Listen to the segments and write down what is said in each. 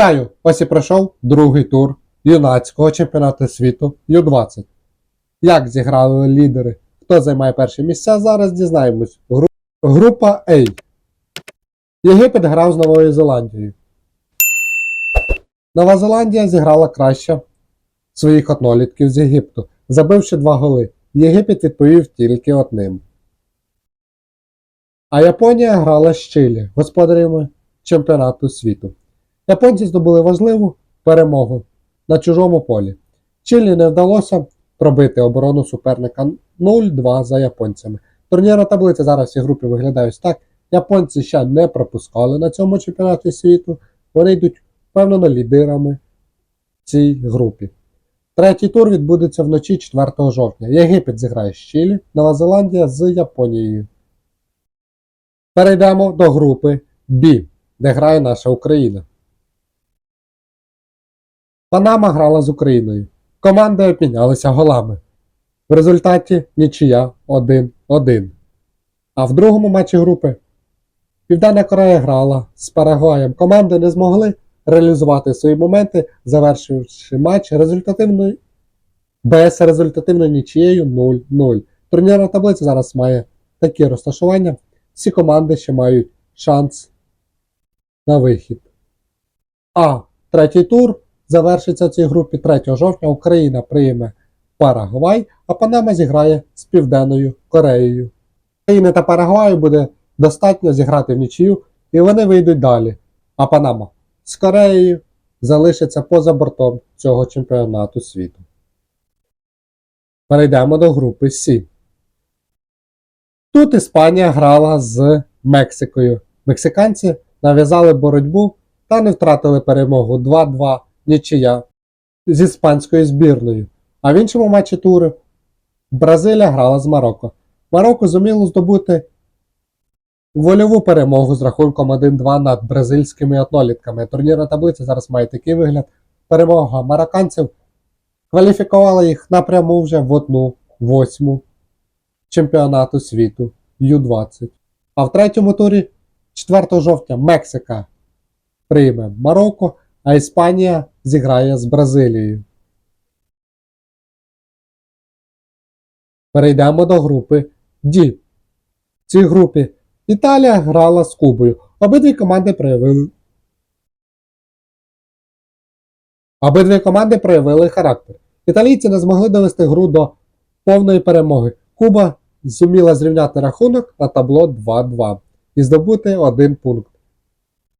Вітаю! Ось і пройшов другий тур юнацького чемпіонату світу Ю-20. Як зіграли лідери? Хто займає перші місця? Зараз дізнаємось. Гру- Група А. Єгипет грав з Новою Зеландією. Нова Зеландія зіграла краще своїх однолітків з Єгипту, забивши два голи. Єгипет відповів тільки одним. А Японія грала з Чилі, господарями чемпіонату світу. Японці здобули важливу перемогу на чужому полі. Чилі не вдалося пробити оборону суперника 0-2 за японцями. Турнірна таблиця зараз цій групі виглядає ось так. Японці ще не пропускали на цьому чемпіонаті світу. Вони йдуть впевнено лідерами в цій групі. Третій тур відбудеться вночі 4 жовтня. Єгипет зіграє з Чилі, Нова Зеландія з Японією. Перейдемо до групи Б, де грає наша Україна. Панама грала з Україною. Команди обмінялися голами. В результаті нічия 1-1. А в другому матчі групи Південна Корея грала з Парагваєм. Команди не змогли реалізувати свої моменти, завершивши матч результативною без результативною нічією 0-0. Турнірна таблиця зараз має такі розташування. Всі команди ще мають шанс на вихід. А третій тур завершиться в цій групі 3 жовтня. Україна прийме Парагвай, а Панама зіграє з Південною Кореєю. України та Парагваю буде достатньо зіграти в нічию, і вони вийдуть далі. А Панама з Кореєю залишиться поза бортом цього чемпіонату світу. Перейдемо до групи С. Тут Іспанія грала з Мексикою. Мексиканці нав'язали боротьбу та не втратили перемогу 2-2 нічия з іспанською збірною. А в іншому матчі туру Бразилія грала з Марокко. Марокко зуміло здобути вольову перемогу з рахунком 1-2 над бразильськими однолітками. Турнірна таблиця зараз має такий вигляд. Перемога марокканців кваліфікувала їх напряму вже в одну восьму чемпіонату світу Ю-20. А в третьому турі 4 жовтня Мексика прийме Марокко, а Іспанія зіграє з Бразилією. Перейдемо до групи D. В цій групі Італія грала з Кубою. Обидві команди проявили. Обидві команди проявили характер. Італійці не змогли довести гру до повної перемоги. Куба зуміла зрівняти рахунок на табло 2-2 і здобути один пункт.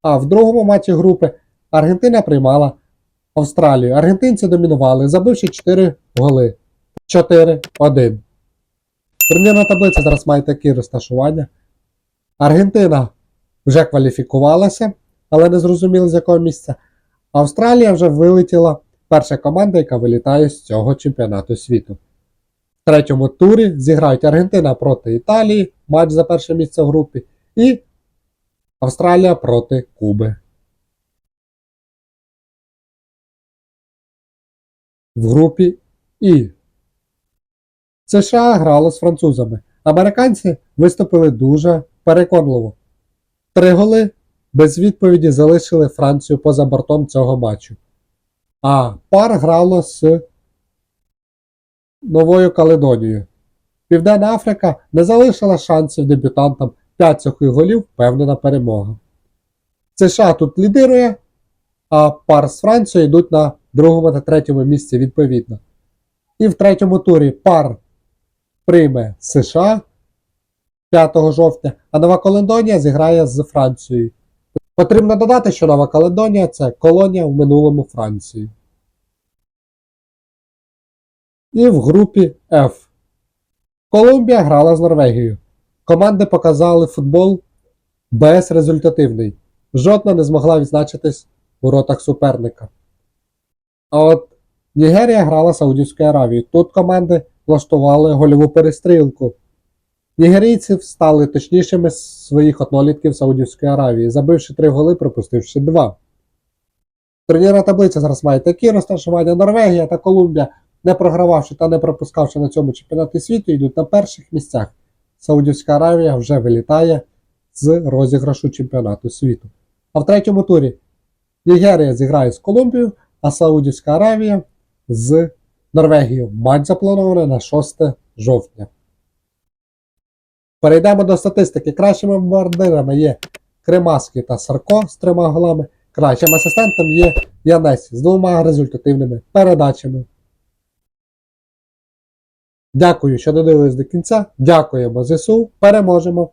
А в другому матчі групи Аргентина приймала Австралію. Аргентинці домінували, забивши 4 голи. 4-1. Турнірна таблиця зараз має такі розташування. Аргентина вже кваліфікувалася, але не зрозуміло з якого місця. Австралія вже вилетіла перша команда, яка вилітає з цього чемпіонату світу. В третьому турі зіграють Аргентина проти Італії, матч за перше місце в групі, і Австралія проти Куби. В групі І. США грало з французами. Американці виступили дуже переконливо. Три голи без відповіді залишили Францію поза бортом цього матчу. А пар грало з Новою Каледонією. Південна Африка не залишила шансів дебютантам 5 сухих голів, впевнена перемога. США тут лідирує, а пар з Францією йдуть на другому та третьому місці відповідно. І в третьому турі пар прийме США 5 жовтня, а Нова Каледонія зіграє з Францією. Потрібно додати, що Нова Каледонія це колонія в минулому Франції. І в групі F. Колумбія грала з Норвегією. Команди показали футбол безрезультативний. Жодна не змогла відзначитись у ротах суперника. А от Нігерія грала Саудівською Аравією. Тут команди влаштували гольову перестрілку. Нігерійці стали точнішими з своїх однолітків Саудівської Аравії, забивши 3 голи, пропустивши 2. Турнірна таблиця зараз має такі розташування. Норвегія та Колумбія, не програвавши та не пропускавши на цьому чемпіонаті світу, йдуть на перших місцях. Саудівська Аравія вже вилітає з розіграшу чемпіонату світу. А в третьому турі Нігерія зіграє з Колумбією, а Саудівська Аравія з Норвегією. Матч запланований на 6 жовтня. Перейдемо до статистики. Кращими бомбардирами є Кремаський та Сарко з трьома голами. Кращим асистентом є Янесь з двома результативними передачами. Дякую, що додивились до кінця. Дякуємо ЗСУ. Переможемо!